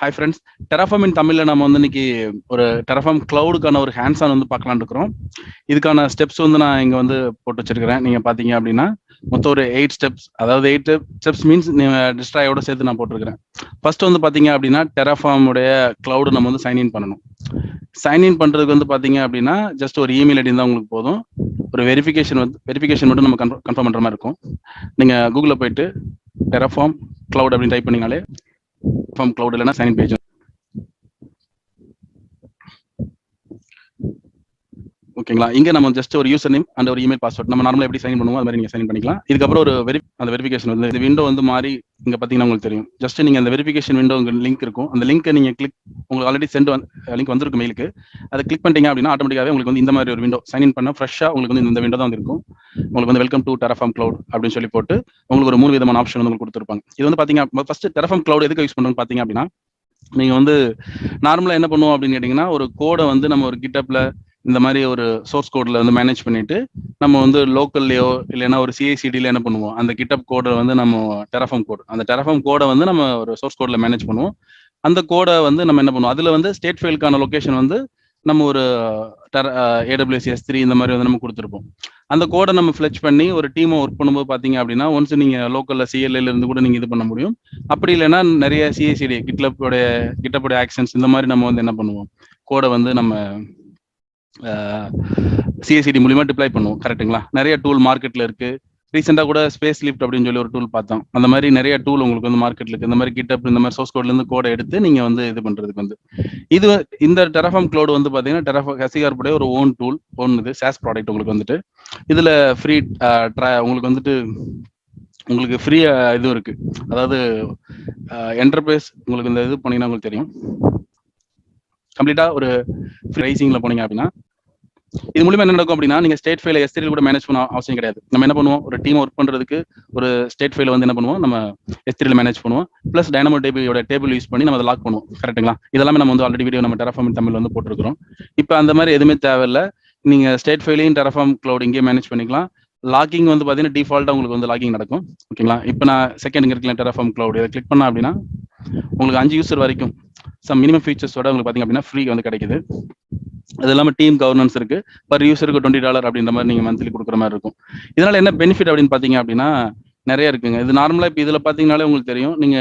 Hi friends terraform இன் தமிழ்ல நம்ம வந்து இன்னைக்கு ஒரு டெராஃபார்ம் கிளவுடுக்கான ஒரு ஹேண்ட்ஸ் ஆன் வந்து பார்க்கலான் இருக்கிறோம். இதுக்கான ஸ்டெப்ஸ் வந்து நான் இங்க வந்து போட்டு வச்சிருக்கிறேன். நீங்க பாத்தீங்க அப்படின்னா மொத்தம் ஒரு எயிட் ஸ்டெப்ஸ் அதாவது எயிட் ஸ்டெப்ஸ் மீன்ஸ் டிஸ்ட்ராயோட சேர்த்து நான் போட்டிருக்கிறேன். ஃபர்ஸ்ட் வந்து பார்த்தீங்க அப்படின்னா டெராஃபார்முடைய கிளவுடு நம்ம வந்து சைன் இன் பண்ணணும். சைன் இன் பண்ணுறதுக்கு வந்து பார்த்தீங்க அப்படின்னா ஜஸ்ட் ஒரு இமெயில் ஐடி தான் உங்களுக்கு போதும். ஒரு வெரிஃபிகேஷன் வந்து வெரிஃபிகேஷன் மட்டும் நம்ம கன்ஃபார்ம் பண்ணுற மாதிரி இருக்கும். நீங்கள் கூகுளில் போயிட்டு டெராஃபார்ம் கிளவுட் அப்படின்னு டைப் பண்ணீங்கனாலே ஃபார்ம் கிளவுட் இல்லைனா சைன் பேஜ் ஓகேங்களா? இங்க நம்ம ஜஸ்ட் ஒரு யூசர் நேம் அண்ட் ஒரு இமெயில் பாஸ்வேர்ட் நம்ம நார்மலா எப்படி சைன் பண்ணுவோம் அது மாதிரி நீங்க சைன் பண்ணிக்கலாம். இதுக்கப்புறம் ஒரு வெரி அந்த வெரிஃபிகேஷன் வந்து இந்த விண்டோ வந்து மாறி இங்க பாத்தீங்கன்னா உங்களுக்கு தெரியும். ஜஸ்ட் நீங்க அந்த வெரிஃபிகேஷன் விண்டோ உங்க லிங்க் இருக்கும். அந்த லிங்க் நீங்க கிளிக் உங்களுக்கு ஆல்ரெடி சென்ட் லிங்க் வந்திருக்கு மெயிலுக்கு அதை கிளிக் பண்ணிட்டீங்க அப்படின்னா ஆட்டோமேட்டிக்காவே உங்களுக்கு வந்து இந்த மாதிரி ஒரு விண்டோ சைன் இன் பண்ண ஃப்ரெஷ்ஷா உங்களுக்கு வந்து இந்த விண்டோ தான் இருக்கும் உங்களுக்கு வந்து வெல்கம் டு டெரஃபார்ம் கிளவுட் அப்படின்னு சொல்லி போட்டு உங்களுக்கு ஒரு மூணு விதமான ஆப்ஷன் வந்து உங்களுக்கு கொடுத்துருப்பாங்க. இது வந்து பாத்தீங்கன்னா ஃபர்ஸ்ட் டெரஃபார்ம் கிளவுட் எதுக்கு யூஸ் பண்ணுறோம்னு பாத்தீங்க அப்படின்னா நீங்க வந்து நார்மலா என்ன பண்ணுவோம் அப்படின்னு கேட்டீங்கன்னா ஒரு கோடை வந்து நம்ம ஒரு கிட்டப்ல இந்த மாதிரி ஒரு சோர்ஸ் கோட்ல வந்து மேனேஜ் பண்ணிட்டு நம்ம வந்து லோக்கல்லையோ இல்லைன்னா ஒரு சிஐசிடில என்ன பண்ணுவோம்? அந்த கிட்டப் கோடை வந்து நம்ம டெரஃபார்ம் கோடு அந்த டெரஃபார்ம் கோடை வந்து நம்ம ஒரு சோர்ஸ் கோட்ல மேனேஜ் பண்ணுவோம். அந்த கோடை வந்து நம்ம என்ன பண்ணுவோம்? அதுல வந்து ஸ்டேட் ஃபைலுக்கான லொக்கேஷன் வந்து நம்ம ஒரு ஏடபிள்யூஎஸ் த்ரீ இந்த மாதிரி வந்து நம்ம கொடுத்துருப்போம். அந்த கோடை நம்ம ஃபிளச் பண்ணி ஒரு டீமை ஒர்க் பண்ணும்போது பார்த்தீங்க அப்படின்னா ஒன்ஸ் நீங்கள் லோக்கலில் சிஎல்ஏல இருந்து கூட நீங்கள் இது பண்ண முடியும். அப்படி இல்லைன்னா நிறைய சிஎஸ்சிடி கிட்லப்போடைய கிட்டப்போடைய ஆக்ஷன்ஸ் இந்த மாதிரி நம்ம வந்து என்ன பண்ணுவோம்? கோடை வந்து நம்ம சிஎஸ்சிடி மூலியமா டிப்ளை பண்ணுவோம் கரெக்ட்டுங்களா நிறைய டூல் மார்க்கெட்ல இருக்கு. ரீசெண்டாக கூட ஸ்பேஸ் லிஃப்ட் அப்படின்னு சொல்லி ஒரு டூல் பார்த்தோம். அந்த மாதிரி நிறைய டூல் உங்களுக்கு வந்து மார்க்கெட்ல இருக்கு. இந்த மாதிரி கிட்டப் இந்த மாதிரி சோர்ஸ் கோட்ல இருந்து கோடை எடுத்து நீங்க வந்து இது பண்றதுக்கு வந்து. இது இந்த டெரஃபார்ம் க்ளோடு வந்து பாத்தீங்கன்னா டெரஃபா ஹசிகார்புடைய ஒரு ஓன் டூல் ஓன் இது சாஸ் ப்ராடக்ட் உங்களுக்கு வந்துட்டு. இதுல ஃப்ரீ உங்களுக்கு வந்துட்டு உங்களுக்கு ஃப்ரீ இதுவும் இருக்கு. அதாவது என்டர்பிரைஸ் உங்களுக்கு இந்த இது பண்ணீங்கன்னா உங்களுக்கு தெரியும். கம்ப்ளீட்டா ஒரு ரைசிங்ல போனீங்க அப்படின்னா இது மூலியமா என்ன நடக்கும் அப்படின்னா நீங்க ஸ்டேட் ஃபைல எஸ்திரியில் கூட மேனேஜ் பண்ண அவசியம் கிடையாது. நம்ம என்ன பண்ணுவோம்? ஒரு டீம் ஒர்க் பண்றதுக்கு ஒரு ஸ்டேட் ஃபைல வந்து என்ன பண்ணுவோம்? நம்ம எஸ்திரியில் மேனேஜ் பண்ணுவோம். பிளஸ் டைனமோ டேபிளோட டேபிள் யூஸ் பண்ணி நம்ம அதை லாக் பண்ணுவோம். கரெக்ட்டுங்களா இதெல்லாமே நம்ம வந்து ஆல்ரெடி வீடியோ நம்ம டெரஃபார்ம் தமிழ் வந்து போட்டிருக்கிறோம். இப்போ அந்த மாதிரி எதுவுமே தேவையில்ல. நீங்க ஸ்டேட் ஃபைலையும் டெரஃபார்ம் கிளவுட் இங்கே மேனேஜ் பண்ணிக்கலாம். லாக்கிங் வந்து பாத்தீங்கன்னா டிஃபால்ட்டா உங்களுக்கு வந்து லாக்கிங் நடக்கும். ஓகேங்களா இப்போ நான் செகண்ட் இருக்கல டெரஃபார்ம் க்ளவுட் இதை கிளிக் பண்ணா அப்படின்னா உங்களுக்கு அஞ்சு யூசர் வரைக்கும் சம் மினிமம் ஃபீச்சர்ஸோட உங்களுக்கு பாத்தீங்க அப்படின்னா ஃப்ரீ வந்து கிடைக்குது. அது இல்லாமல் டீம் கவர்னன்ஸ் இருக்கு. பர் யூசருக்கு டுவெண்ட்டி டாலர் அப்படின்ற மாதிரி நீங்க மந்த்லி கொடுக்குற மாதிரி இருக்கும். இதனால என்ன பெனிஃபிட் அப்படின்னு பாத்தீங்க அப்படின்னா நிறைய இருக்குங்க. இது நார்மலா இப்போ இதுல பார்த்தீங்கனாலே உங்களுக்கு தெரியும். நீங்க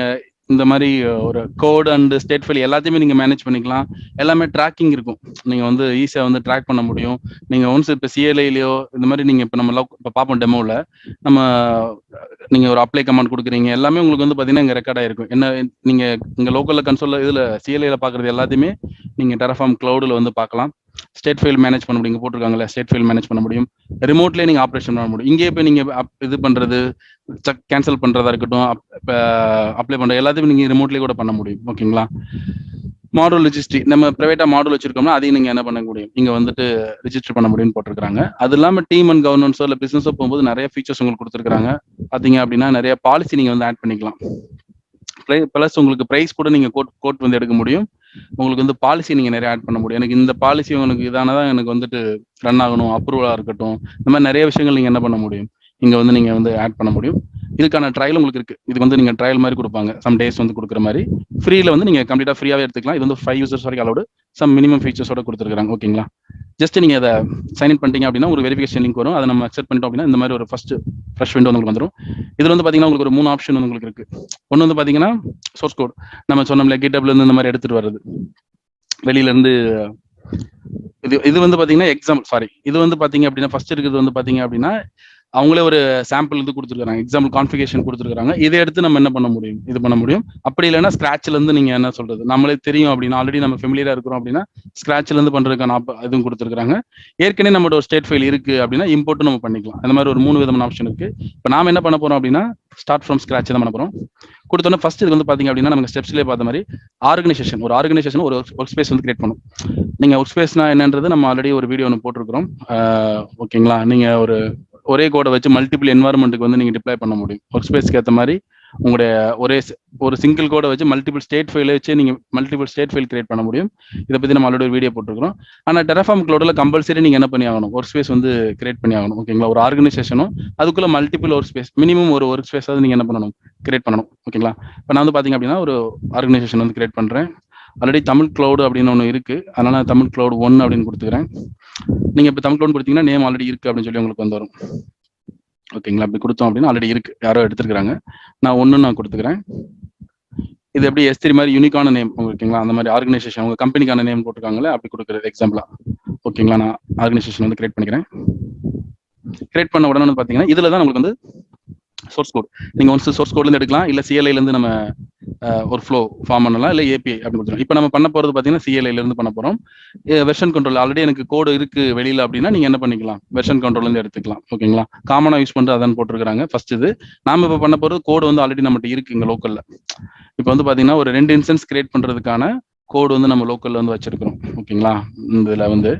இந்த மாதிரி ஒரு கோட் அண்ட் ஸ்டேட் ஃபைல் எல்லாத்தையுமே நீங்க மேனேஜ் பண்ணிக்கலாம். எல்லாமே ட்ராக்கிங் இருக்கும். நீங்க வந்து ஈஸியா வந்து ட்ராக் பண்ண முடியும். நீங்க ஒன்ஸ் இப்போ சிஎல்ஐலயோ இந்த மாதிரி நீங்க இப்போ நம்ம லவ் இப்போ பார்ப்போம் டெமோவில் நம்ம நீங்க ஒரு அப்ளை கமாண்ட் கொடுக்குறீங்க. எல்லாமே உங்களுக்கு வந்து பாத்தீங்கன்னா இங்க ரெக்கார்ட் ஆயிருக்கும். என்ன நீங்க இங்க லோக்கல்ல கன்சோல்ல இதுல சிஎல்ஐல பாக்குறது எல்லாத்தையுமே நீங்க டெரஃபார்ம் க்ளவுடில் வந்து பார்க்கலாம் ஸ்டேட் ஃபைல் மேனேஜ் பண்ண முடியும். போட்டிருக்காங்களே ஸ்டேட் ஃபைல் மேனேஜ் பண்ண முடியும். ரிமோட்லேயே நீங்க ஆப்ரேஷன் பண்ண முடியும். இங்கே போய் நீங்க இது பண்றது கேன்சல் பண்றதா இருக்கட்டும் அப்ளை பண்ற எல்லாத்தையும் நீங்க ரிமோட்லேயே கூட பண்ண முடியும் ஓகேங்களா மாடல் ரிஜிஸ்ட்ரி நம்ம பிரைவேட்டா மாடல் வச்சிருக்கோம்னா அதையும் நீங்க என்ன பண்ண முடியும்? இங்க வந்துட்டு ரிஜிஸ்டர் பண்ண முடியும்னு போட்டிருக்காங்க அது இல்லாம டீம் அண்ட் கவர்னன்ஸோ இல்ல பிசினஸோ போகும்போது நிறைய ஃபீச்சர்ஸ் உங்களுக்கு கொடுத்துருக்காங்க பாத்தீங்க அப்படின்னா நிறைய பாலிசி நீங்க வந்து ஆட் பண்ணிக்கலாம். பிளஸ் உங்களுக்கு பிரைஸ் கூட நீங்க கோட் கோட் வந்து எடுக்க முடியும். உங்களுக்கு வந்து பாலிசி நீங்க நிறைய ஆட் பண்ண முடியும். எனக்கு இந்த பாலிசி உங்களுக்கு இதானதான் எனக்கு வந்துட்டு ரன் ஆகணும் அப்ரூவலா இருக்கட்டும். இந்த மாதிரி நிறைய விஷயங்கள் நீங்க என்ன பண்ண முடியும்? இங்கே வந்து நீங்கள் வந்து ஆட் பண்ண முடியும். இதுக்கான ட்ரையல் உங்களுக்கு இருக்கு. இதுக்கு வந்து நீங்கள் ட்ரையல் மாதிரி கொடுப்பாங்க. சம் டேஸ் வந்து கொடுக்குற மாதிரி. ஃப்ரீயில் வந்து நீங்கள் கம்ப்ளீட்டாக ஃப்ரீயாகவே எடுத்துக்கலாம். இது வந்து ஃபைவ் யூசர்ஸ் வரைக்கும் அலோடு சம் மினிமம் ஃபீச்சர்ஸோட கொடுத்துருக்காங்க ஓகேங்களா ஜஸ்ட் நீங்கள் அதை சைன் இன் பண்ணிட்டீங்க அப்படின்னா ஒரு வெரிஃபிகேஷன் லிங்க் வரும். அதை நம்ம அக்செப்ட் பண்ணிட்டோம் அப்படின்னா இந்த மாதிரி ஒரு ஃபர்ஸ்ட் ஃப்ரெஷ் விண்டோ உங்களுக்கு வந்துடும் இதில் வந்து பார்த்தீங்கன்னா உங்களுக்கு ஒரு மூணு ஆப்ஷன் உங்களுக்கு இருக்கு. ஒன்று வந்து பார்த்தீங்கன்னா சோர்ஸ் கோட் நம்ம சொன்னோம்ல கிட்டப்ல இருந்து இந்த மாதிரி எடுத்துட்டு வர்றது. வெளியிலேருந்து இது இது வந்து பார்த்தீங்கன்னா எக்ஸாம்பிள் சாரி இது வந்து பார்த்தீங்க அப்படின்னா ஃபர்ஸ்ட் இருக்கிறது வந்து பார்த்தீங்க அப்படின்னா அவங்களே ஒரு சாம்பிள் இது கொடுத்துருக்காங்க எக்ஸாம்பிள் கான்ஃபிகேஷன் கொடுத்துருக்காங்க இதை எடுத்து நம்ம என்ன பண்ண முடியும்? இது பண்ண முடியும். அப்படி இல்லைன்னா ஸ்கிராச்ல இருந்து நீங்க என்ன சொல்றது? நம்மளே தெரியும் அப்படின்னா ஆல்ரெடி நம்ம ஃபெமிலியரா இருக்கிறோம் அப்படின்னா ஸ்கிராச்ல இருந்து பண்றதுக்கான இதுவும் கொடுத்துருக்காங்க ஏற்கனவே நம்மளோட ஒரு ஸ்டேட் ஃபைல் இருக்கு அப்படின்னா இம்போர்ட்டும் நம்ம பண்ணிக்கலாம். அந்த மாதிரி ஒரு மூணு விதமான ஆப்ஷன் இருக்கு. இப்போ நாம என்ன பண்ண போறோம் அப்படின்னா ஸ்டார்ட் ஃப்ரம் ஸ்கிராச் தான் பண்ண போறோம். கொடுத்தோன்னே ஃபர்ஸ்ட் இது வந்து பாத்தீங்க அப்படின்னா நமக்கு ஸ்டெப்ஸ்லேயே பார்த்த மாதிரி ஆர்கனைசேஷன் ஒரு ஆர்கனைசேஷன் ஒரு ஒர்க் ஸ்பேஸ் வந்து கிரியேட் பண்ணும். நீங்க ஒர்க் ஸ்பேஸ்னா என்னன்றது நம்ம ஆல்ரெடி ஒரு வீடியோ ஒன்று போட்டிருக்கிறோம். ஓகேங்களா நீங்க ஒரு ஒரே கோடை வச்சு மல்டிபிள் என்வாரன்மெண்ட்டுக்கு வந்து நீங்கள் டிப்ளை பண்ண முடியும். ஒர்க் ஸ்பேஸ்க்கு ஏற்ற மாதிரி உங்களுடைய ஒரே ஒரு சிங்கிள் கோடை வச்சு மல்டிபிள் ஸ்டேட் ஃபைலை வச்சு நீங்கள் மல்டிபிள் ஸ்டேட் ஃபைல் கிரியேட் பண்ண முடியும். இதை பற்றி நம்ம ஆல்ரெடி ஒரு வீடியோ போட்டிருக்கிறோம். ஆனால் டெரஃபார்ம் க்ளோடில் கம்பல்சரி நீங்கள் என்ன பண்ணி ஆகணும்? ஒர்க் ஸ்பேஸ் வந்து கிரியேட் பண்ணி ஆகணும். ஓகேங்களா ஒரு ஆர்கனைசேஷனும் அதுக்குள்ள மல்டிபிள் ஒர்க் ஸ்பேஸ் மினிமம் ஒரு ஒர்க் ஸ்பேஸாவது நீங்கள் என்ன பண்ணணும்? கிரியேட் பண்ணணும். ஓகேங்களா இப்போ நான் வந்து பார்த்தீங்க அப்படின்னா ஒரு ஆர்கனைசேஷன் வந்து கிரியேட் பண்ணுறேன் ஆல்ரெடி தமிழ் க்ளவுடு அப்படின்னு ஒன்று இருக்கு. அதனால நான் தமிழ் க்ளவுடு ஒன் அப்படின்னு கொடுத்துக்கிறேன். நீங்க இப்போ தமிழ் க்ளவுட் கொடுத்தீங்கன்னா நேம் ஆல்ரெடி இருக்கு அப்படின்னு சொல்லி உங்களுக்கு வந்து வரும். ஓகேங்களா அப்படி கொடுத்தோம் அப்படின்னா ஆல்ரெடி இருக்கு. யாரோ எடுத்துருக்காங்க நான் ஒன்று நான் கொடுத்துக்கிறேன். இது எப்படி எஸ்திரி மாதிரி யூனிக்கான நேம் ஓகேங்களா? அந்த மாதிரி ஆர்கனைசேஷன் உங்க கம்பெனிக்கான நேம் போட்டிருக்காங்களே அப்படி கொடுக்குறது எக்ஸாம்பிளா ஓகேங்களா நான் ஆர்கனைசேஷன் வந்து கிரியேட் பண்ணிக்கிறேன். கிரியேட் பண்ண உடனே வந்து பாத்தீங்கன்னா இதுல தான் உங்களுக்கு வந்து சோர்ஸ் கோட் நீங்க ஒன்ஸ் சோர்ஸ் கோட்ல இருந்து எடுக்கலாம். இல்ல CLI இருந்து நம்ம ஒரு ஃப்ளோ ஃபார்ம் பண்ணலாம் இல்லை ஏபிஐ அப்படின்னு கொடுத்துரும் இப்போ நம்ம பண்ண போகிறது பார்த்தீங்கன்னா சிஎல்ஐலேருந்து பண்ண போகிறோம் வெர்ஷன் கண்ட்ரோல் ஆல்ரெடி எனக்கு கோடு இருக்கு வெளியில் அப்படின்னா நீங்கள் என்ன பண்ணிக்கலாம்? வெர்ஷன் கண்ட்ரோல்லேருந்து எடுத்துக்கலாம். ஓகேங்களா காமனாக யூஸ் பண்ணுறது அதான் போட்டிருக்காங்க ஃபர்ஸ்ட் இது. நாம இப்போ பண்ண போகிறது கோடு வந்து ஆல்ரெடி நம்மகிட்ட இருக்கு இங்கே லோக்கலில் இப்போ வந்து பார்த்தீங்கன்னா ஒரு ரெண்டு இன்சன்ஸ் கிரியேட் பண்ணுறதுக்கான கோடு வந்து நம்ம லோக்கலில் வந்து வச்சிருக்கிறோம். ஓகேங்களா இந்த இதில் வந்து.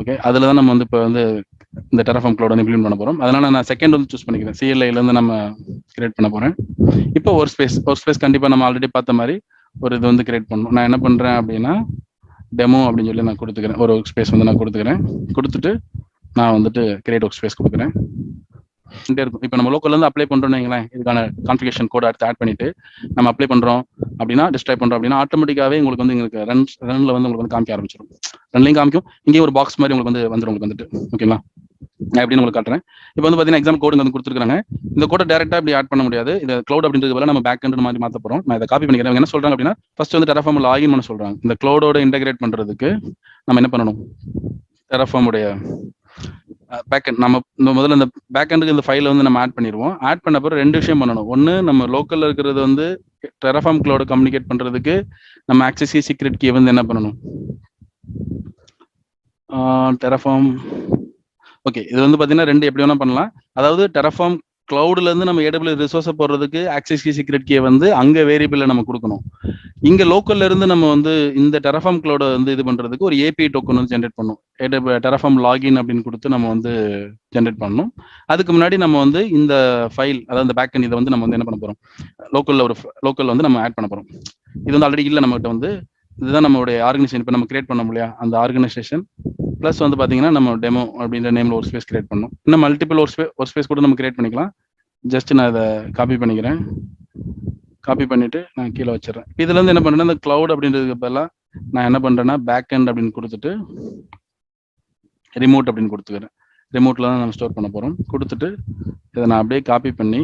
ஓகே அதில் தான் நம்ம வந்து இப்போ வந்து இந்த டெரஃபார்ம் க்ளவுட் வந்து இம்ப்ளிமெண்ட் பண்ண போறோம். அதனால நான் செகண்ட் வந்து சூஸ் பண்ணிக்கிறேன். CLI இருந்து நம்ம கிரியேட் பண்ண போறேன். இப்போ ஒரு ஸ்பேஸ் ஒரு ஸ்பேஸ் கண்டிப்பா நம்ம ஆல்ரெடி பார்த்த மாதிரி ஒரு இது வந்து கிரியேட் பண்ணணும். நான் என்ன பண்றேன் அப்படின்னா டெமோ அப்படின்னு சொல்லி நான் கொடுத்துக்கிறேன். ஒரு ஒர்க் ஸ்பேஸ் வந்து நான் கொடுத்துக்கிறேன். கொடுத்துட்டு நான் வந்துட்டு கிரியேட் ஒர்க் ஸ்பேஸ் கொடுக்குறேன் இருக்கும். இப்போ நம்ம லோக்கல்ல இருந்து அப்ளை பண்ணுறோம்னு வைங்களேன். இதுக்கான கான்ஃபிகேஷன் கோட் அடுத்து ஆட் பண்ணிட்டு நம்ம அப்ளை பண்றோம் அப்படின்னா டிஸ்ட்ரை பண்றோம் அப்படின்னா ஆட்டோமேட்டிக்காவே உங்களுக்கு வந்து எங்களுக்கு ரன் ரன்ல வந்து உங்களுக்கு வந்து காமிக்க ஆரம்பிச்சிடும் ரன்லையும் காமிக்கும். இங்கே ஒரு பாக்ஸ் மாதிரி உங்களுக்கு வந்து வந்துடும் உங்களுக்கு வந்துட்டு. ஓகேங்களா நான் எப்படின்னு உங்களுக்கு காட்டுறேன். இப்போ வந்து பார்த்தீங்கன்னா எக்ஸாம் கோடு வந்து கொடுத்துருக்காங்க இந்த கோடை டேரக்டா இப்படி ஆட் பண்ண முடியாது. இந்த க்ளவுட் அப்படின்றது பதிலாக நம்ம பேக் எண்ட் மாதிரி மாற்ற போறோம். நான் இதை காப்பி பண்ணிக்கிறேன். என்ன சொல்றாங்க அப்படின்னா ஃபர்ஸ்ட் வந்து டெரஃபார்ம் லாகின் பண்ண சொல்றாங்க. இந்த க்ளவுடோட இன்டகிரேட் பண்றதுக்கு நம்ம என்ன பண்ணணும்? டெரஃபார்ம் உடைய பேக்கெண்ட் நம்ம இந்த முதல்ல இந்த பேக்கெண்டுக்கு இந்த ஃபைல வந்து நம்ம ஆட் பண்ணிடுவோம். ஆட் பண்ண பிறகு ரெண்டு விஷயம் பண்ணணும். ஒன்று நம்ம லோக்கல்ல இருக்கிறது வந்து டெரஃபார்ம் க்ளவுட கம்யூனிகேட் பண்றதுக்கு நம்ம ஆக்சஸ் சீக்ரெட் கீ வந்து என்ன பண்ணணும்? டெரஃபார்ம் ஓகே இது வந்து பாத்தீங்கன்னா ரெண்டு எப்படி வேணா பண்ணலாம். அதாவது டெரஃபார்ம் கிளவுட்ல இருந்து நம்ம ஏடபிள்யூ ரிசோர்ஸை போடுறதுக்கு ஆக்சஸ் கீ சீக்ரெட் கீ வந்து அங்க வேரியபிள்ல நம்ம கொடுக்கணும். இங்க லோக்கல்ல இருந்து நம்ம வந்து இந்த டெரஃபார்ம் கிளவுட வந்து இது பண்றதுக்கு ஒரு ஏபி டோக்கன் வந்து ஜென்ரேட் பண்ணும். டெரஃபார்ம் லாகின் அப்படின்னு கொடுத்து நம்ம வந்து ஜென்ரேட் பண்ணணும். அதுக்கு முன்னாடி நம்ம வந்து இந்த ஃபைல் அதாவது இந்த பேக்கன் இதை வந்து நம்ம வந்து என்ன பண்ண போறோம்? லோக்கல்ல ஒரு லோக்கல்ல வந்து நம்ம ஆட் பண்ண போறோம். இது வந்து ஆல்ரெடி இல்லை நம்மகிட்ட வந்து. இதுதான் நம்மளுடைய ஆர்கனைசேஷன் இப்போ நம்ம கிரியேட் பண்ண முடியா அந்த ஆர்கனைசேஷன் ப்ளஸ் வந்து பார்த்தீங்கன்னா நம்ம டெமோ அப்படின்ற நேம்ல ஒரு ஸ்பேஸ் கிரியேட் பண்ணணும். இன்னும் மல்டிபிள் ஒரு ஸ்பே ஒரு ஸ்பேஸ் கூட நம்ம கிரியேட் பண்ணிக்கலாம். ஜஸ்ட் நான் இதை காப்பி பண்ணிக்கிறேன். காப்பி பண்ணிட்டு நான் கீழே வச்சிடறேன். இதுல இருந்து என்ன பண்றேன்னா இந்த கிளவுட் அப்படின்றதுக்கு பதிலாக நான் என்ன பண்றேன்னா பேக் எண்ட் அப்படின்னு கொடுத்துட்டு ரிமோட் அப்படின்னு கொடுத்துக்கிறேன். ரிமோட்ல தான் நம்ம ஸ்டோர் பண்ண போறோம். கொடுத்துட்டு இதை நான் அப்படியே காப்பி பண்ணி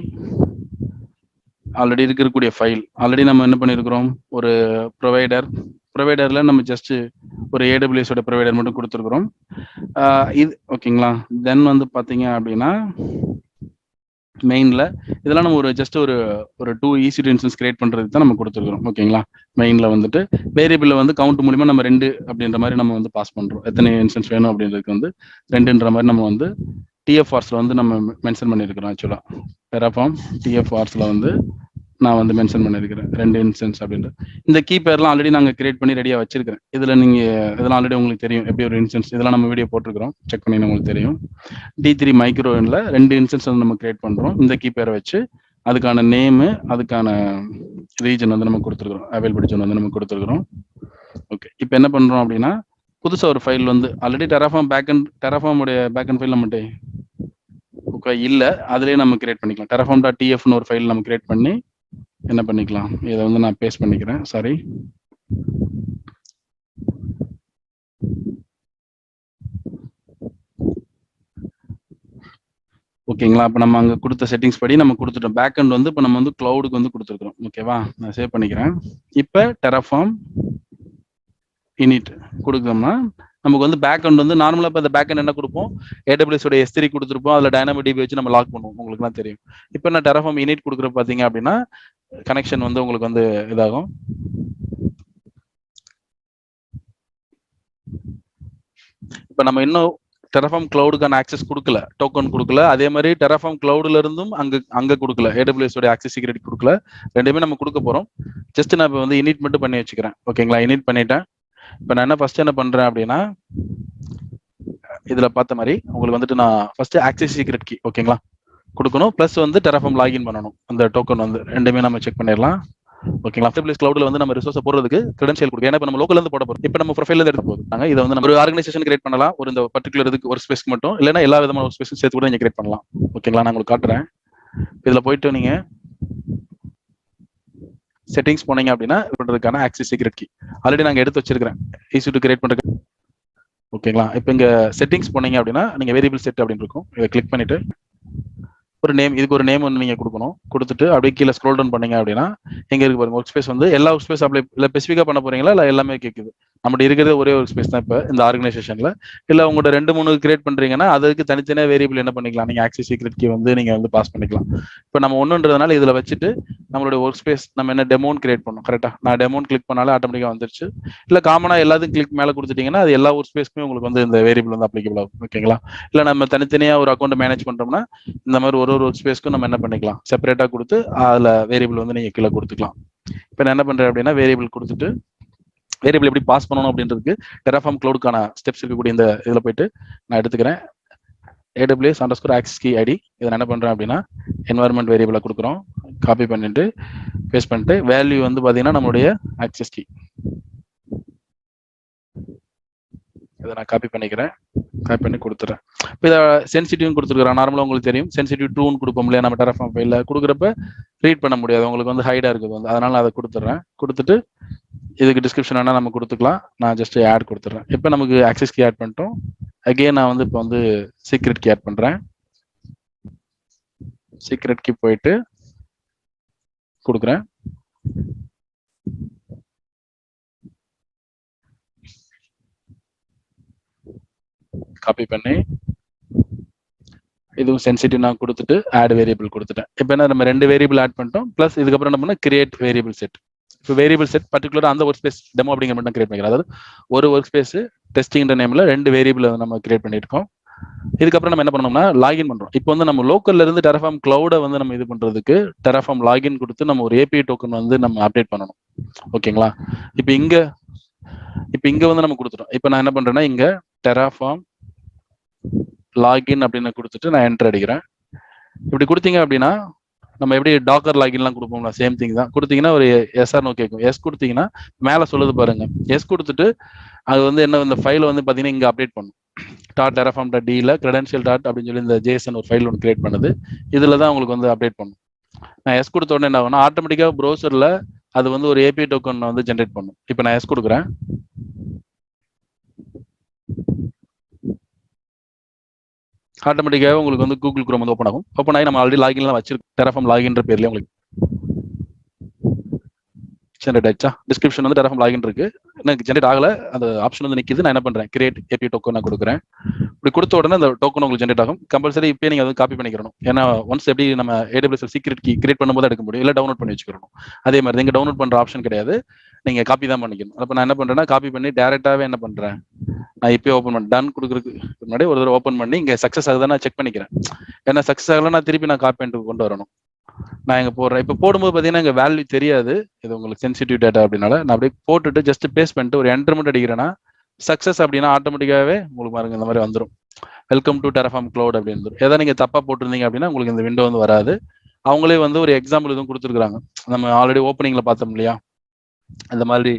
ஆல்ரெடி இருக்கக்கூடிய ஃபைல் ஆல்ரெடி நம்ம என்ன பண்ணியிருக்கிறோம் ஒரு ப்ரொவைடர் ப்ரொவைடரில் நம்ம ஜஸ்ட் ஒரு AWS ப்ரொவைடர் மட்டும் கொடுத்துருக்குறோம். இது ஓகேங்களா? தென் வந்து பார்த்தீங்க அப்படின்னா மெயினில் இதெல்லாம் நம்ம ஒரு ஜஸ்ட் ஒரு ஒரு டூ ஈஸி இன்ஸ்டன்ஸ் கிரியேட் பண்ணுறதுக்கு தான் நம்ம கொடுத்துருக்கோம் ஓகேங்களா? மெயினில் வந்துட்டு வேரியபிளில் வந்து கவுண்ட் மூலிமா நம்ம ரெண்டு அப்படின்ற மாதிரி நம்ம வந்து பாஸ் பண்ணுறோம் எத்தனை இன்ஸ்டன்ஸ் வேணும் அப்படின்றதுக்கு வந்து ரெண்டுன்ற மாதிரி நம்ம வந்து டிஎஃப்ஆர்ஸில் வந்து நம்ம மென்ஷன் பண்ணியிருக்கிறோம் ஆக்சுவலாக பெராஃபார்ம் டிஎஃப்ஆர்ஸில் வந்து நான் வந்து மென்ஷன் பண்ணியிருக்கிறேன். ரெண்டு இன்ஸ்டன்ஸ் அப்படின்ட்டு இந்த கீ பேர்லாம் ஆல்ரெடி நாங்கள் கிரியேட் பண்ணி ரெடியாக வச்சிருக்கிறேன். இதில் நீங்கள் இதெல்லாம் ஆல்ரெடி உங்களுக்கு தெரியும். எப்படி ஒரு இன்ஸ்டன்ஸ் இதெல்லாம் நம்ம வீடியோ போட்டிருக்கிறோம். செக் பண்ணி உங்களுக்கு தெரியும். டி த்ரீ மைக்ரோவனில் ரெண்டு இன்ஸ்டன்ஸ் வந்து நம்ம கிரியேட் பண்ணுறோம் இந்த கீ பேரை வச்சு அதுக்கான நேமு அதுக்கான ரீஜன் வந்து நம்ம கொடுத்துருக்குறோம். அவைலபிள் ஜோன் வந்து நம்ம கொடுத்துருக்குறோம். ஓகே இப்போ என்ன பண்ணுறோம் அப்படின்னா புதுசாக ஒரு ஃபைல் வந்து ஆல்ரெடி டெராஃபார்ம் பேக்கண்ட் டெராஃபார்முடைய பேக் அண்ட் ஃபைல் நம்மகிட்ட ஓகே இல்லை. அதுலேயே நம்ம கிரியேட் பண்ணிக்கலாம். டெராஃபார்ம் டாட் டிஎஃப்னு ஒரு ஃபைல் நம்ம கிரியேட் பண்ணி என்ன பண்ணிக்கலாம்? இதை வந்து நான் பேஸ்ட் பண்ணிக்கிறேன். சாரி ஓகேங்களா அப்போ நம்ம அங்கே கொடுத்த செட்டிங்ஸ் படி நம்ம கொடுத்துட்டோம். பேக் அண்ட் வந்து இப்போ நம்ம வந்து க்ளவுடுக்கு வந்து கொடுத்துருக்குறோம். ஓகேவா நான் சேவ் பண்ணிக்கிறேன். இப்போ டெரஃபார்ம் இனிட் கொடுக்குறோம்னா நமக்கு வந்து பேக் அண்ட் வந்து நார்மலாக இப்போ அந்த பேக் என்ன கொடுப்போம்? ஏடபிள்யூஸ் எஸ்திரி கொடுத்துருப்போம். அதில் டைனாமிக் டிபி வச்சு நம்ம லாக் பண்ணுவோம். உங்களுக்குலாம் தெரியும். இப்போ நான் டெரஃபார்ம் இனிட் கொடுக்குற பார்த்தீங்க அப்படின்னா கனெக்ஷன் வந்து உங்களுக்கு வந்து இதாகும். இப்போ நம்ம இன்னும் டெரஃபார்ம் கிளவுடுக்கான ஆக்சஸ் கொடுக்கல டோக்கன் கொடுக்கல. அதே மாதிரி டெரஃபார்ம் கிளவுட்ல இருந்தும் அங்க அங்க கொடுக்கல. ஏடபிள்யூஎஸ் உடைய ஆக்சஸ் சீக்ரெட் கொடுக்கல. ரெண்டுமே நம்ம கொடுக்க போறோம். ஜஸ்ட் நான் இப்போ வந்து இனிட் மட்டும் பண்ணி வச்சுக்கிறேன். ஓகேங்களா இனிட் பண்ணிட்டேன். இப்போ நான் என்ன ஃபர்ஸ்ட் என்ன பண்றேன் அப்படின்னா இதுல பார்த்த மாதிரி உங்களுக்கு வந்துட்டு நான் ஃபர்ஸ்ட் ஆக்சஸ் சீக்ரெட் கீ ஓகேங்களா கொடுக்கணும். ப்ளஸ் வந்து டெராஃபார்ம் லாகின் பண்ணணும். அந்த டோக்கன் வந்து ரெண்டுமே நம்ம செக் பண்ணிடலாம். ஓகேங்களா பிளேஸ் கிளவுட்ல வந்து நம்ம ரிசோர்ஸ் போடுறதுக்கு கிரெடென்ஷியல் கொடுக்கும் ஏன்னா இப்ப நம்ம லோக்கல் இருந்து போட போறோம். இப்போ நம்ம ப்ரொஃபைல இருந்து எடுத்து போகுது இதை வந்து நம்ம ஒரு ஆர்கனைசேஷன் கிரியேட் பண்ணலாம். ஒரு இந்த பர்டிகுலர் இதுக்கு ஒரு ஸ்பேஸ்க்கு மட்டும். இல்லைன்னா எல்லா விதமான ஒரு ஸ்பேஸும் சேர்த்து கூட நீங்க கிரியேட் பண்ணலாம். ஓகேங்களா நான் உங்களுக்கு காட்டுறேன். இதுல போயிட்டு நீங்க செட்டிங்ஸ் போனீங்க அப்படின்னா பண்றதுக்கான ஆக்சிஸ் சீக்ரெட் கீ ஆல்ரெடி நாங்க எடுத்து வச்சிருக்கிறேன். ஈஸி டு கிரியேட் பண்ணுறதுக்கு ஓகேங்களா இப்போ இங்க செட்டிங்ஸ் போனீங்க அப்படின்னா நீங்க வேரியபிள் செட் அப்படின்னு இருக்கும். இதை கிளிக் பண்ணிட்டு ஒரு நேம் இதுக்கு ஒரு நேம் வந்து நீங்க கொடுக்கணும். கொடுத்துட்டு அப்படியே கீழே ஸ்க்ரோல் டவுன் பண்ணீங்க அப்படின்னா எங்க இருக்கு பாருங்க ஒர்க் ஸ்பேஸ் வந்து எல்லா ஒர்க் ஸ்பேஸ் அப்ளை இல்லை ஸ்பெசிஃபிக்காக பண்ண போறீங்களா? இல்ல எல்லாமே கேக்குது. நம்மகிட்ட இருக்கிறது ஒரே ஒரு ஸ்பேஸ் தான் இப்போ இந்த ஆர்கனைசேஷன்ல இல்லை உங்களோட ரெண்டு மூணு கிரியேட் பண்றீங்கன்னா அதுக்கு தனித்தனியாக வேரியபிள் என்ன பண்ணிக்கலாம்? நீங்க ஆக்சிஸ் சீக்ரெட் கீ வந்து நீங்க வந்து பாஸ் பண்ணிக்கலாம். இப்போ நம்ம ஒன்றுன்றதுனால இதில் வச்சுட்டு நம்மளுடைய ஒர்க் ஸ்பேஸ் நம்ம என்ன டெமோன் கிரியேட் பண்ணோம் கரெக்டாக நான் டெமோன் கிளிக் பண்ணாலே ஆட்டோமேட்டிக்காக வந்துருச்சு. இல்லை காமனாக எல்லாத்தையும் கிளிக் மேலே கொடுத்துட்டீங்கன்னா அது எல்லா ஒர்க் ஸ்பேஸ்க்குமே உங்களுக்கு வந்து இந்த வேரியபிள் வந்து அப்ளிகபிள் ஆகும் ஓகேங்களா இல்லை நம்ம தனித்தனியாக ஒரு அக்கௌண்ட் மேனேஜ் பண்ணுறோம்னா இந்த மாதிரி ஒரு ஒரு ஒர்க் ஸ்பேஸ்க்கும் நம்ம என்ன பண்ணிக்கலாம்? செப்பரேட்டாக கொடுத்து அதில் வேரியபிள் வந்து நீங்கள் கீழே கொடுத்துக்கலாம். இப்போ நான் என்ன பண்ணுறேன் அப்படின்னா வேரியபிள் கொடுத்துட்டு வேரியபிள் எப்படி பாஸ் பண்ணணும் அப்படின்றதுக்கு டெராஃபார்ம் க்ளவுடுக்கான ஸ்டெப்ஸ் இருக்கக்கூடிய இந்த இதில் போயிட்டு நான் எடுத்துக்கிறேன். ஏடபிள்யூஎஸ் அண்டர் ஸ்கோர் ஆக்சிஸ் கீ ஐடி இதை நான் என்ன பண்ணுறேன் அப்படின்னா என்வாயர்மெண்ட் வேரியபிளை கொடுக்குறோம். காப்பி பண்ணிட்டு பேஸ்ட் பண்ணிட்டு வேல்யூ வந்து பார்த்தீங்கன்னா நம்மளுடைய ஆக்சஸ் கீ இதை நான் காப்பி பண்ணிக்கிறேன். காப்பி பண்ணி கொடுத்துறேன். இப்போ இதை சென்சிட்டிவ்னு கொடுத்துருக்குறேன். நார்மலாக உங்களுக்கு தெரியும். சென்சிட்டிவ் டூன்னு கொடுப்போம் இல்லையா? நம்ம டெரஃபார்ம் ஃபைலில் கொடுக்குறப்ப ரீட் பண்ண முடியாது. உங்களுக்கு வந்து ஹைடாக இருக்குது. வந்து அதனால அதை கொடுத்துட்றேன் கொடுத்துட்டு இதுக்கு டிஸ்கிரிப்ஷன் வேணால் நம்ம கொடுத்துக்கலாம். நான் ஜஸ்ட் ஆட் கொடுத்துட்றேன் இப்போ நமக்கு ஆக்சஸ் கீ ஆட் பண்ணிட்டோம். அகெயின் நான் வந்து இப்போ வந்து சீக்ரெட் கீ ஆட் பண்ணுறேன் சீக்ரெட் கீ போயிட்டு கொடுக்குறேன். காப்பி பண்ணி இதுவும் சென்சிட்டிவ் நான் கொடுத்துட்டு ஆட் வேரியபிள் கொடுத்துட்டேன். இப்போ என்ன நம்ம ரெண்டு வேரியபிள் ஆட் பண்ணிட்டோம். ப்ளஸ் இதுக்கப்புறம் என்ன பண்ணோம்? கிரியேட் வேரியபிள் செட் இப்போ வேரியபிள் செட் பர்டிகுலராக அந்த ஒர்க் ஸ்பேஸ் டெமோ அப்படிங்கிற மட்டும் கிரியேட் பண்ணிக்கிறோம் அதாவது ஒரு ஒர்க் ஸ்பேஸ் டெஸ்டிங்ன்ற நேமில் ரெண்டு வேரியபிள் நம்ம கிரியேட் பண்ணியிருக்கோம். இதுக்கப்புறம் நம்ம என்ன பண்ணோம்னா லாகின் பண்ணுறோம் இப்போ வந்து நம்ம லோக்கல்ல இருந்து டெரஃபார்ம் கிளவுட வந்து நம்ம இது பண்ணுறதுக்கு டெரஃபார்ம் லாகின் கொடுத்து நம்ம ஒரு ஏபிஐ டோக்கன் வந்து நம்ம அப்டேட் பண்ணணும். ஓகேங்களா இப்போ இங்க இப்போ இங்க வந்து நம்ம கொடுத்துட்டோம். இப்போ நான் என்ன பண்றேன்னா இங்க டெராஃபார்ம் லாகின் அப்படின்னு கொடுத்துட்டு நான் என்டர் அடிக்கிறேன். இப்படி கொடுத்தீங்க அப்படின்னா நம்ம எப்படி டாக்கர் லாகின்லாம் கொடுப்போம்ல சேம் திங் தான். கொடுத்தீங்கன்னா ஒரு எஸ்ஆர் நோ கேட்கும். எஸ் கொடுத்தீங்கன்னா மேலே சொல்லுது பாருங்க. எஸ் கொடுத்துட்டு அது வந்து என்ன இந்த ஃபைல் வந்து பார்த்தீங்கன்னா இங்கே அப்டேட் பண்ணும். டாட் டெராஃபார்ம் டாட் டியில் கிரெடென்ஷியல் டாட் அப்படின்னு சொல்லி இந்த ஜேசன் ஒரு ஃபைல் ஒன்று கிரியேட் பண்ணுது. இதில் தான் உங்களுக்கு வந்து அப்டேட் பண்ணும். நான் எஸ் கொடுத்த உடனே என்ன ஆகும்னா ஆட்டோமேட்டிக்காக ப்ரௌசரில் அது வந்து ஒரு ஏபி டோக்கன் வந்து ஜென்ரேட் பண்ணும். இப்போ நான் எஸ் கொடுக்குறேன். ஆட்டோமேட்டிக்காக உங்களுக்கு வந்து கூகுள் குரோம் வந்து ஓப்பன் ஆகும். ஓப்பன் ஆகி நம்ம ஆல்ரெடி லாகின்லாம் வச்சிருக்கோம். டெராஃபார்ம் லாகின்ற பேர்லேயே உங்களுக்கு. ஜென்ரேட் ஆயிடுச்சா? டிஸ்கிரிப்ஷன் வந்து டெராஃபார்ம் லாகின் இருக்கு. எனக்கு ஜென்ரேட் ஆகல. அந்த ஆப்ஷன் வந்து நிற்கிது நான் என்ன பண்றேன்? கிரியேட் ஏபி டோக்கன் நான் கொடுக்குறேன். இப்படி கொடுத்த உடனே அந்த டோக்கன் உங்களுக்கு ஜென்ரேட் ஆகும். கம்பல்சரி இப்போ நீங்கள் வந்து காப்பி பண்ணிக்கிறணும். ஏன்னா ஒன்ஸ் எப்படி நம்ம ஏடபிள்யூஎஸ் சீக்ரெட் கீ கிரியேட் பண்ணும்போது எடுக்க முடியும். இல்லை டவுன்லோட் பண்ணி வச்சுக்கிறணும். அதே மாதிரி நீங்க டவுன்லோட் பண்ற ஆப்ஷன் கிடையாது. நீங்க காப்பி தான் பண்ணிக்கணும். அப்போ நான் என்ன பண்றேன்னா காப்பி பண்ணி டேரெக்டாகவே என்ன பண்றேன்? நான் இப்போ ஓப்பன் பண்ண டன் கொடுக்குறதுக்கு முன்னாடி ஒரு தடவை ஓப்பன் பண்ணி இங்க சக்ஸஸ் ஆகுதா நான் செக் பண்ணிக்கிறேன். ஏன்னா சக்ஸஸ் ஆகல நான் திருப்பி நான் காப்பி பண்ணிட்டு கொண்டு வரணும். நான் இங்க போடுறேன். இப்போ போடும்போது பார்த்தீங்கன்னா இங்க வேல்யூ தெரியாது. இது உங்களுக்கு சென்சிட்டிவ் டேட்டா அப்படின்னால நான் அப்படியே போட்டுட்டு ஜஸ்ட் பேஸ் பண்ணிட்டு ஒரு என்டர் மட்டும் அடிக்கிறேன்னா சக்ஸஸ் அப்படின்னா ஆட்டோமேட்டிக்காகவே உங்களுக்கு பாருங்க இந்த மாதிரி வந்துடும் வெல்கம் டு டெரஃபார்ம் க்ளவுட் அப்படின்னு வந்துடும் எதாவது நீங்கள் தப்பாக போட்டிருந்தீங்க அப்படின்னா உங்களுக்கு இந்த விண்டோ வந்து வராது. அவங்களே வந்து ஒரு எக்ஸாம்பிள் எதுவும் கொடுத்துருக்குறாங்க. நம்ம ஆல்ரெடி ஓப்பனிங்கில் பார்த்தோம் இல்லையா? அந்த மாதிரி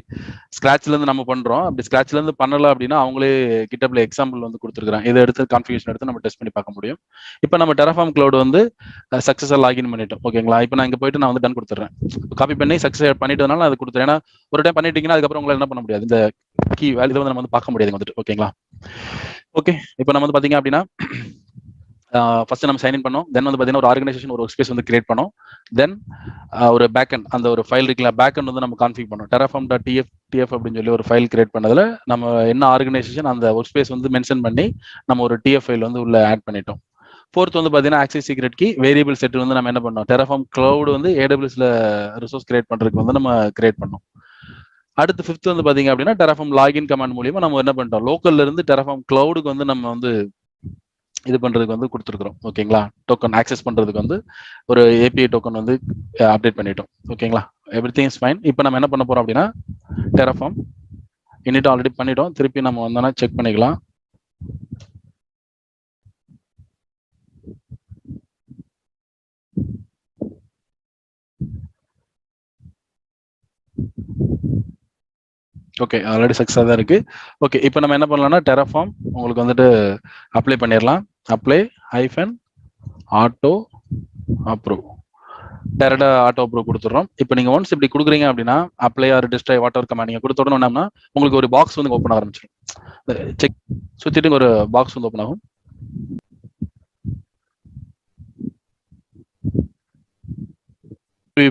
ஸ்க்ராட்ச்லேருந்து நம்ம பண்ணுறோம் அப்படி ஸ்க்ராட்ச்லேருந்து பண்ணலாம் அப்படின்னா அவங்களே கிட்டப்பில் எக்ஸாம்பிள் வந்து கொடுத்துருக்காங்க இதை எடுத்து கான்ஃபிகேஷன் எடுத்து நம்ம டெஸ்ட் பண்ணி பார்க்க முடியும். இப்போ நம்ம டெரஃபார்ம் க்ளவுட் வந்து சக்ஸஸாக லாகின் பண்ணிட்டோம். ஓகேங்களா இப்போ நான் இங்கே போயிட்டு நான் வந்து டன் கொடுத்துறேன் காப்பி பண்ணி சக்ஸஸ் பண்ணிட்டதுனால அதை அது கொடுத்துறேன் ஏன்னா ஒரு டைம் பண்ணிட்டீங்கன்னா அதுக்கப்புறம் உங்களால் என்ன பண்ண முடியாது. இந்த கீ வேல்யூ வந்து நம்ம வந்து பார்க்க முடியாது வந்துட்டு. ஓகேங்களா ஓகே இப்போ நம்ம வந்து பாத்தீங்க அப்படின்னா ஃபர்ஸ்ட் நம்ம சைன் இன் பண்ணோம். தென் வந்து பார்த்தீங்கன்னா ஒரு ஆர்கனைசேஷன் ஒரு ஸ்பேஸ் வந்து கிரியேட் பண்ணோம். தென் ஒரு பேக் அண்ட் அந்த ஒரு ஃபைல் இருக்குல்ல அண்ட் வந்து நம்ம கான்ஃபிக் பண்ணோம். டெராஃபார்ம் டாட் டிஎஃப் டிஎஃப் அப்படின்னு சொல்லி ஒரு ஃபைல் கிரியேட் பண்ணதுல நம்ம என்ன ஆர்கனைசேஷன் அந்த ஒர்க் ஸ்பேஸ் வந்து மென்ஷன் பண்ணி நம்ம ஒரு டிஎஃப் ஃபைல் வந்து உள்ள ஆட் பண்ணிட்டோம். ஃபோர்த் வந்து பார்த்தீங்கன்னா access secret key variable set வந்து நம்ம என்ன பண்ணோம்? டெராஃபார்ம் கிளவுட் வந்து ஏடபிள்யூஸ்ல ரிசோர்ஸ் கிரியேட் பண்ணுறதுக்கு வந்து நம்ம கிரியேட் பண்ணோம். அடுத்து ஃபிஃப்த் வந்து பாத்தீங்க அப்படின்னா டெராஃபார்ம் லாகின் கமாண்ட் மூலியமா நம்ம என்ன பண்ணிட்டோம்? லோக்கல்ல இருந்து டெராஃபார்ம் கிளவுடுக்கு வந்து நம்ம வந்து இது பண்றதுக்கு வந்து கொடுத்துருக்குறோம். ஓகேங்களா டோக்கன் ஆக்சஸ் பண்றதுக்கு வந்து ஒரு ஏபிஐ டோக்கன் வந்து அப்டேட் பண்ணிட்டோம். ஓகேங்களா எவ்ரி திங் இஸ் ஃபைன் இப்போ நம்ம என்ன பண்ண போறோம் அப்படின்னா டெராஃபார்ம் இன்னிட்டு ஆல்ரெடி பண்ணிட்டோம். திருப்பி நம்ம வந்தோம்னா செக் பண்ணிக்கலாம். ஓகே ஆல்ரெடி சக்ஸஸாக தான் இருக்கு. ஓகே இப்போ நம்ம என்ன பண்ணலாம்னா டெரஃபார்ம் உங்களுக்கு வந்துட்டு அப்ளை பண்ணிடலாம் அப்ளை ஹைஃபன் ஆட்டோ அப்ரூவ் டேரக்டாக ஆட்டோ அப்ரூவ் கொடுத்துட்றோம் இப்போ நீங்கள் ஒன்ஸ் இப்படி கொடுக்குறீங்க அப்படின்னா apply or destroy whatever comment நீங்கள் கொடுத்த உடனே என்னன்னா உங்களுக்கு ஒரு பாக்ஸ் வந்து ஓப்பன் ஆரம்பிச்சிடும் செக் சுற்றிட்டு ஒரு பாக்ஸ் வந்து ஓப்பன் ஆகும்.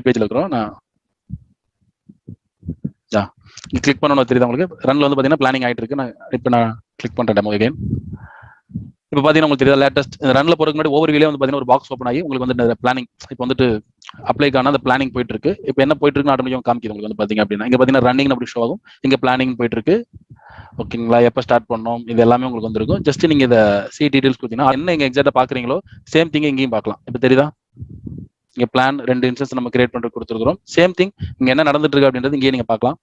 பேஜில் இருக்கிறோம். நான் கிளிக் பண்ணணும் தெரியுது உங்களுக்கு? ரன்ல வந்து பார்த்தீங்கன்னா பிளானிங் ஆகிட்டு இருக்கு. நான் இப்போ நான் கிளிக் பண்ணுறேன் டெமோ அகைன் இப்போ பார்த்தீங்கன்னா உங்களுக்கு தெரியாது லேட்டஸ்ட் இந்த ரன்ல போறதுக்கு முன்னாடி ஒவ்வொரு வீலே வந்து பார்த்தீங்கன்னா ஒரு பாக்ஸ் ஓப்பன் ஆகி உங்களுக்கு வந்து பிளானிங் இப்போ வந்துட்டு அப்ளைக்கான அந்த பிளானிங் போயிட்டு இருக்கு. இப்போ என்ன போயிட்டு இருக்கு ஆட்டோமேட்டிக் காமிக்குது உங்களுக்கு வந்து பார்த்தீங்க அப்படின்னா. இங்கே பார்த்தீங்கன்னா ரன்னிங் அப்படி ஷோ ஆகும். இங்கே பிளானிங் போயிட்டு இருக்கு. ஓகேங்களா எப்போ ஸ்டார்ட் பண்ணோம்? இது எல்லாமே உங்களுக்கு வந்துருக்கும். ஜஸ்ட் நீங்க இதை சி டீடைல்ஸ் கொடுத்தீங்கன்னா என்ன இங்க எக்ஸாக்டா பாக்குறீங்களோ சேம் திங் இங்கேயும் பார்க்கலாம். இப்போ தெரியுதா? இங்க பிளான் ரெண்டு இன்ஸ்டன்ஸ் நம்ம கிரியேட் பண்ணிட்டு கொடுத்துருக்கோம் சேம் திங் இங்க என்ன நடந்துட்டு இருக்கு அப்படின்றது இங்கேயே நீங்க பார்க்கலாம்.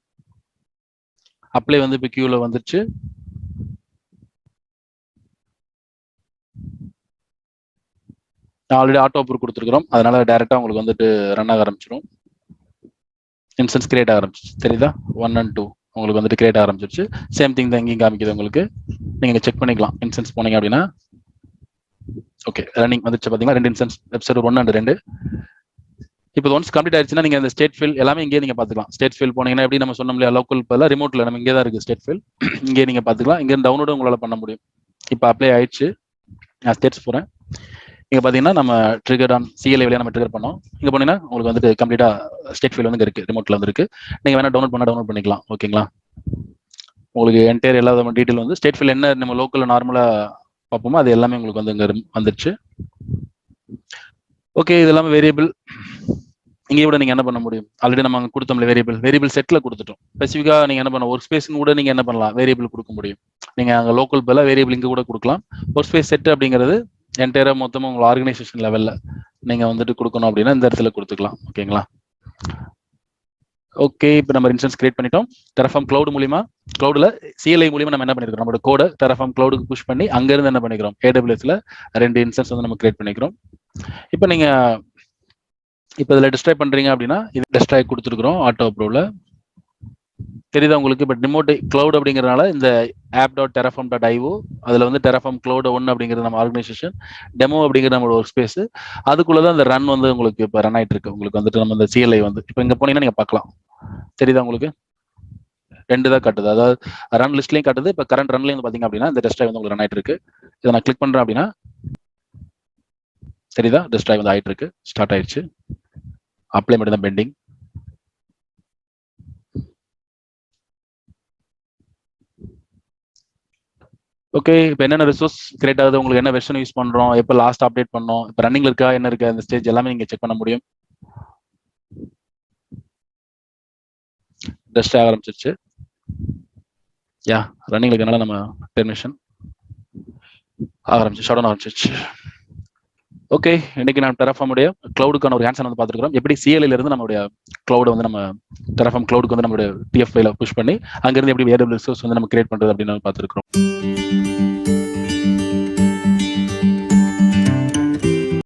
அப்ளை வந்து இப்போ கியூவில் வந்துருச்சு. ஆல்ரெடி ஆட்டோ அப்ரூவ் கொடுத்துருக்குறோம். அதனால டேரெக்டாக உங்களுக்கு வந்துட்டு ரன் ஆக ஆரம்பிச்சிடும் இன்சன்ஸ் கிரியேட் ஆக ஆரம்பிச்சிச்சு தெரியுதா? ஒன் அண்ட் டூ உங்களுக்கு வந்துட்டு கிரியேட் ஆரம்பிச்சிருச்சு. சேம் திங் தான் எங்கேயும் காமிக்குது உங்களுக்கு. நீங்கள் செக் பண்ணிக்கலாம். இன்சன்ஸ் போனீங்க அப்படின்னா. ஓகே ரன்னிங் வந்துச்சு பார்த்தீங்கன்னா ரெண்டு instances website server one and ரெண்டு இப்போ ஒன்ஸ் கம்ப்ளீட் ஆயிடுச்சுன்னா நீங்க இந்த ஸ்டேட் ஃபீல் எல்லாமே இங்கே நீங்க பாத்துக்கலாம் ஸ்டேட் ஃபீல் போனீங்கன்னா எப்படி நம்ம சொன்னோம் இல்லையா லோக்கல் பதில் ரிமோட்ல நம்ம இங்கே தான் இருக்கு ஸ்டேட் ஃபீல் இங்கே நீங்க பாத்துக்கலாம் இங்கே டவுன்லோடு உங்களால பண்ண முடியும். இப்போ அப்ளை ஆயிடுச்சு. நான் ஸ்டேட்ஸ் போறேன். இங்க பாத்தீங்கன்னா நம்ம ட்ரிகர் ஆன் சிஎல்ஐ வழியா நம்ம ட்ரிகர் பண்ணோம். இங்க போனீங்கன்னா உங்களுக்கு வந்துட்டு கம்ப்ளீட்டா ஸ்டேட் ஃபீல் வந்து இருக்கு. ரிமோட்ல வந்து இருக்கு நீங்க வேணா டவுன்லோட் பண்ணா டவுன்லோட் பண்ணிக்கலாம். ஓகேங்களா உங்களுக்கு என்டையர் எல்லா டீட்டெயில் வந்து ஸ்டேட் ஃபீல் என்ன நம்ம லோக்கல்ல நார்மலா பார்ப்போமோ அது எல்லாமே உங்களுக்கு வந்து இங்க வந்துருச்சு. ஓகே இது எல்லாமே வேரியபிள் இங்கே விட நீங்க என்ன பண்ண முடியும்? ஆல்ரெடி நம்ம கொடுத்தோம்ல வேரியபிள் வேரியபிள் செட்ல கொடுத்துட்டோம். ஸ்பெசிஃபிக்கா நீங்க என்ன பண்ணலாம்? ஒர்க் ஸ்பேஸ்னு கூட நீங்க என்ன பண்ணலாம்? வேரியபிள் கொடுக்க முடியும். நீங்க அங்க லோக்கல் பதிலாக வேரியபிள் இங்க கூட கொடுக்கலாம். ஒர்க் ஸ்பேஸ் செட் அப்படிங்கிறது என்டையரா மொத்தமா உங்க ஆர்கனைசேஷன் லெவல்ல நீங்க வந்துட்டு கொடுக்கணும் அப்படின்னா இந்த இடத்துல கொடுத்துக்கலாம். ஓகேங்களா ஓகே இப்போ நம்ம இன்சூரன்ஸ் கிரியேட் பண்ணிட்டோம். டெரஃபார்ம் கிளவுட் மூலியமா கிளவுடில் சிஎல்ஐ மூலியமா நம்ம என்ன பண்ணிருக்கோம் நம்மளோட கோட டெரஃபார்ம் கிளவுடுக்கு புஷ் பண்ணி அங்கேருந்து என்ன பண்ணிக்கிறோம்? ஏடபிள்யூஎஸ்ல ரெண்டு இன்சூரன்ஸ் வந்து நம்ம கிரியேட் பண்ணிக்கிறோம். இப்போ நீங்க இப்போ இதில் டிஸ்ட்ராய் பண்ணுறீங்க அப்படின்னா இது டிஸ்ட்ராய் கொடுத்துருக்குறோம் ஆட்டோ அப்ரூவ்ல தெரியுதா உங்களுக்கு? இப்போ ரிமோட் கிளவுட் அப்படிங்கிறனால இந்த app dot Terraform dot IO அதில் வந்து டெரஃபார்ம் கிளவுட் ஒன் அப்படிங்கிறது நம்ம ஆர்கனைசேஷன் டெமோ அப்படிங்கிற நம்மளோட ஒர்க் ஸ்பேஸ் அதுக்குள்ளதான் இந்த ரன் வந்து உங்களுக்கு இப்போ ரன் ஆகிட்டு இருக்கு உங்களுக்கு வந்துட்டு நம்ம இந்த சிஎல்ஐ வந்து இப்போ இங்கே போனீங்கன்னா நீங்கள் பார்க்கலாம். தெரியுதா உங்களுக்கு? ரெண்டு தான் காட்டுது. அதாவது ரன் லிஸ்ட்லையும் காட்டுது. இப்போ கரண்ட் ரன்லேயும் வந்து பார்த்தீங்க அப்படின்னா இந்த டெஸ்ட் வந்து உங்களுக்கு ரன் ஆயிட்டு இருக்கு இதை நான் கிளிக் பண்ணுறேன் அப்படின்னா தெரியுதா? டெஸ்ட் வந்து ஆகிட்டு இருக்கு ஸ்டார்ட் ஆயிடுச்சு. அப்ளை மட்டும் தான் பெண்டிங் ஓகே இப்போ என்னென்ன ரிசோர்ஸ் கிரியேட் ஆகுது? உங்களுக்கு என்ன வெர்ஷன் யூஸ் பண்ணுறோம் எப்போ லாஸ்ட் அப்டேட் பண்ணோம்? இப்போ ரன்னிங்ல இருக்கா? என்ன இருக்கா? அந்த ஸ்டேஜ் எல்லாமே நீங்கள் செக் பண்ண முடியும். டஸ்ட் ஆக ஆரம்பிச்சிருச்சு. யா ரன்னிங்ல இருக்கனால நம்ம பெர்மிஷன் ஆரம்பிச்சு ஷட் ஆரம்பிச்சிருச்சு. ஓகே இன்னைக்கு நான் டெரஃபார்ம் கிளவுடுக்கான ஒரு ஆன்சர் வந்து பார்த்துருக்கோம் எப்படி சிஎல்ல இருந்து நம்மளுடைய கிளவுட் வந்து நம்ம டெரஃபார்ம் கிளவுடுக்கு வந்து நம்மளுடைய டிஎஃப் புஷ் பண்ணி அங்கிருந்து எப்படி வேரியபிள் ரிசோர்ஸ் வந்து நம்ம கிரியேட் பண்றது அப்படின்னு பார்த்துருக்கோம்